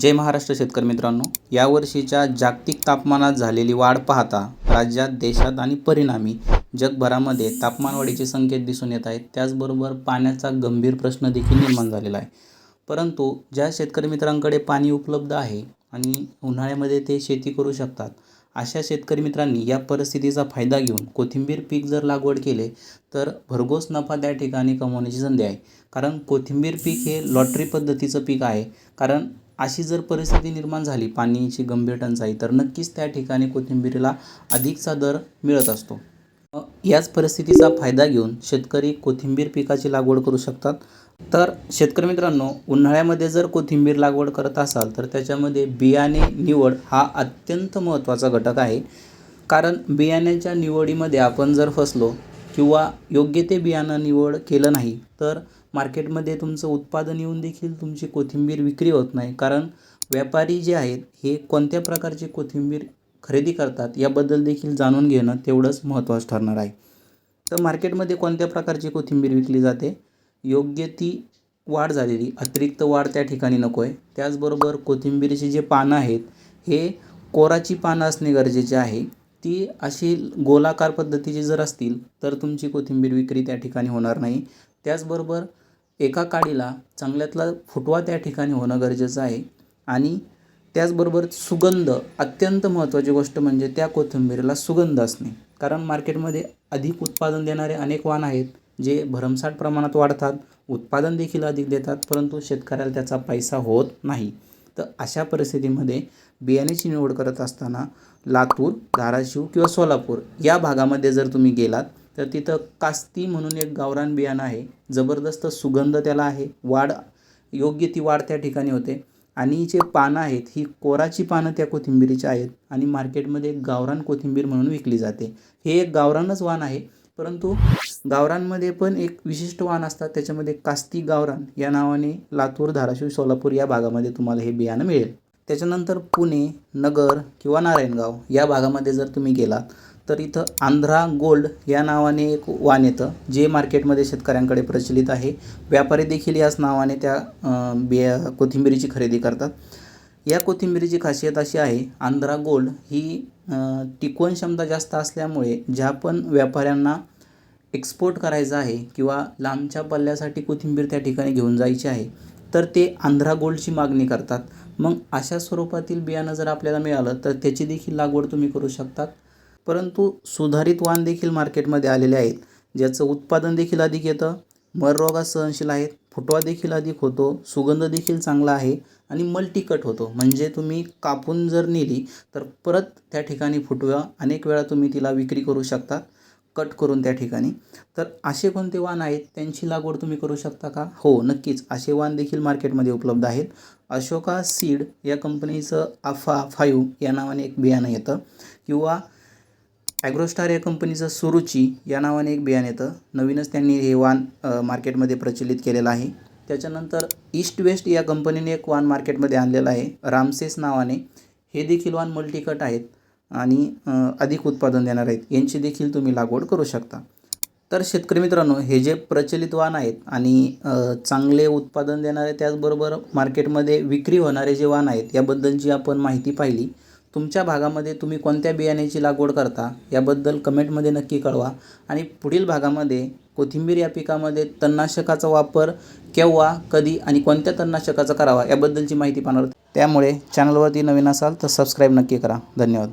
जय महाराष्ट्र शेतकरी मित्रांनो. यावर्षीच्या जागतिक तापमानात झालेली वाढ पाहता राज्यात देशात आणि परिणामी जगभरामध्ये तापमानवाढीचे संकेत दिसून येत आहेत. त्याचबरोबर पाण्याचा गंभीर प्रश्न देखील निर्माण झालेला आहे. परंतु ज्या शेतकरी मित्रांकडे पाणी उपलब्ध आहे आणि उन्हाळ्यामध्ये ते शेती करू शकतात अशा शेतकरी मित्रांनी या परिस्थितीचा फायदा घेऊन कोथिंबीर पीक जर लागवड केले तर भरघोस नफा त्या ठिकाणी कमवण्याची संधी आहे. कारण कोथिंबीर पीक हे लॉटरी पद्धतीचं पीक आहे. कारण अशी जर परिस्थिती निर्माण झाली पाण्याची गंभीर टंचाई तर नक्कीच त्या ठिकाणी कोथिंबीरीला अधिकचा दर मिळत असतो. याच परिस्थितीचा फायदा घेऊन शेतकरी कोथिंबीर पिकाची लागवड करू शकतात. तर शेतकरी मित्रांनो उन्हाळ्यामध्ये जर कोथिंबीर लागवड करत असाल तर त्याच्यामध्ये बियाणे निवड हा अत्यंत महत्त्वाचा घटक आहे. कारण बियाण्याच्या निवडीमध्ये आपण जर फसलो किंवा योग्य ते बियाणं निवड केलं नाही तर मार्केटमध्ये तुमचं उत्पादन येऊन देखील तुमची कोथिंबीर विक्री होत नाही. कारण व्यापारी जे आहेत हे कोणत्या प्रकारची कोथिंबीर खरेदी करतात याबद्दल देखील जाणून घेणं तेवढंच महत्त्वाचं ठरणार आहे. तर मार्केटमध्ये कोणत्या प्रकारची कोथिंबीर विकली जाते? योग्य ती वाढ झालेली अतिरिक्त वाढ त्या ठिकाणी नको आहे त्याचबरोबर कोथिंबीरीचे जे पानं आहेत हे कोराची पानं असणे गरजेचे आहे. ती अशी गोलाकार पद्धतीची जर असतील तर तुमची कोथिंबीर विक्री त्या ठिकाणी होणार नाही. त्याचबरोबर एका काडीला चांगल्यातला फुटवा त्या ठिकाणी होणं गरजेचं आहे. आणि त्याचबरोबर सुगंध अत्यंत महत्त्वाची गोष्ट म्हणजे त्या कोथिंबीरीला सुगंध असणे. कारण मार्केटमध्ये अधिक उत्पादन देणारे अनेक वाण आहेत जे भरमसाठ प्रमाणात वाढतात उत्पादन देखील अधिक देतात परंतु शेतकऱ्याला त्याचा पैसा होत नाही. तर अशा परिस्थितीमध्ये बियाण्याची निवड करत असताना लातूर धाराशिव किंवा सोलापूर या भागामध्ये जर तुम्ही गेलात तर तिथं कास्ती म्हणून एक गावरान बियाणं आहे. जबरदस्त सुगंध त्याला आहे. वाढ योग्य ती वाढ त्या ठिकाणी होते. आणि जे पानं आहेत ही कोराची पानं त्या कोथिंबिरीची आहेत. आणि मार्केटमध्ये गावरान कोथिंबीर म्हणून विकली जाते. हे एक गावरानच वाण आहे. परंतु गावरानमध्ये पण एक विशिष्ट वाण असतात. त्याच्यामध्ये कास्ती गावरान या नावाने लातूर धाराशिव सोलापूर या भागामध्ये तुम्हाला हे बियाणं मिळेल. त्याच्यानंतर पुणे नगर किंवा नारायणगाव या भागामध्ये जर तुम्ही गेलात तर इथं आंध्रा गोल्ड या नावाने एक वाण येतं जे मार्केटमध्ये शेतकऱ्यांकडे प्रचलित आहे. व्यापारी देखील याच नावाने त्या बिया कोथिंबिरीची खरेदी करतात. या कोथिंबिरीची खासियत अशी आहे आंध्रा गोल्ड ही टिकवण क्षमता जास्त असल्यामुळे ज्या पण व्यापाऱ्यांना एक्सपोर्ट करायचं आहे किंवा लांबच्या पल्ल्यासाठी कोथिंबीर त्या ठिकाणी घेऊन जायची आहे तर ते आंध्रा गोल्डची मागणी करतात. मग अशा स्वरूपातील बियाणं जर आपल्याला मिळालं तर त्याची देखील लागवड तुम्ही करू शकतात. परंतु सुधारित वाण देखील मार्केटमध्ये आलेले आहेत ज्याचं उत्पादन देखील अधिक येतं. मर रोगास सहनशील आहेत फुटवा देखील अधिक होतो सुगंध देखील चांगला आहे आणि मल्टीकट होतो. म्हणजे तुम्ही कापून जर नेली तर परत त्या ठिकाणी फुटवा अनेक वेळा तुम्ही तिला विक्री करू शकता कट करून त्या ठिकाणी. तर असे कोणते वाण आहेत? त्यांची लागवड तुम्ही करू शकता का? हो नक्कीच. असे वाण देखील मार्केटमध्ये उपलब्ध आहेत. अशोका सीड या कंपनीचं आफा फायू या नावाने एक बियाणं येतं किंवा ॲग्रोस्टार या कंपनीचं सुरुची या नावाने एक बियाणं येतं. नवीनच त्यांनी हे वाण मार्केटमध्ये प्रचलित केलेलं आहे. त्याच्यानंतर ईस्ट वेस्ट या कंपनीने एक वाण मार्केटमध्ये आणलेलं आहे. रामसेस नावाने. हे देखील वाण मल्टीकट आहेत आणि अधिक उत्पादन देणार आहेत. यांची देखील तुम्ही लागवड करू शकता. तर शेतकरी मित्रांनो हे जे प्रचलित वाण आहेत आणि चांगले उत्पादन देणारे त्याचबरोबर मार्केटमध्ये विक्री होणारे जे वाण आहेत याबद्दलची आपण माहिती पाहिली. तुमच्या भागामध्ये तुम्ही कोणत्या बियाण्याची लागवड करता याबद्दल कमेंटमध्ये नक्की कळवा. आणि पुढील भागामध्ये कोथिंबीर या पिकामध्ये तणनाशकाचा वापर केव्हा कधी आणि कोणत्या तणनाशकाचा करावा याबद्दलची माहिती पाहणार त्यामुळे चॅनलवरती नवीन असाल तर सबस्क्राईब नक्की करा. धन्यवाद.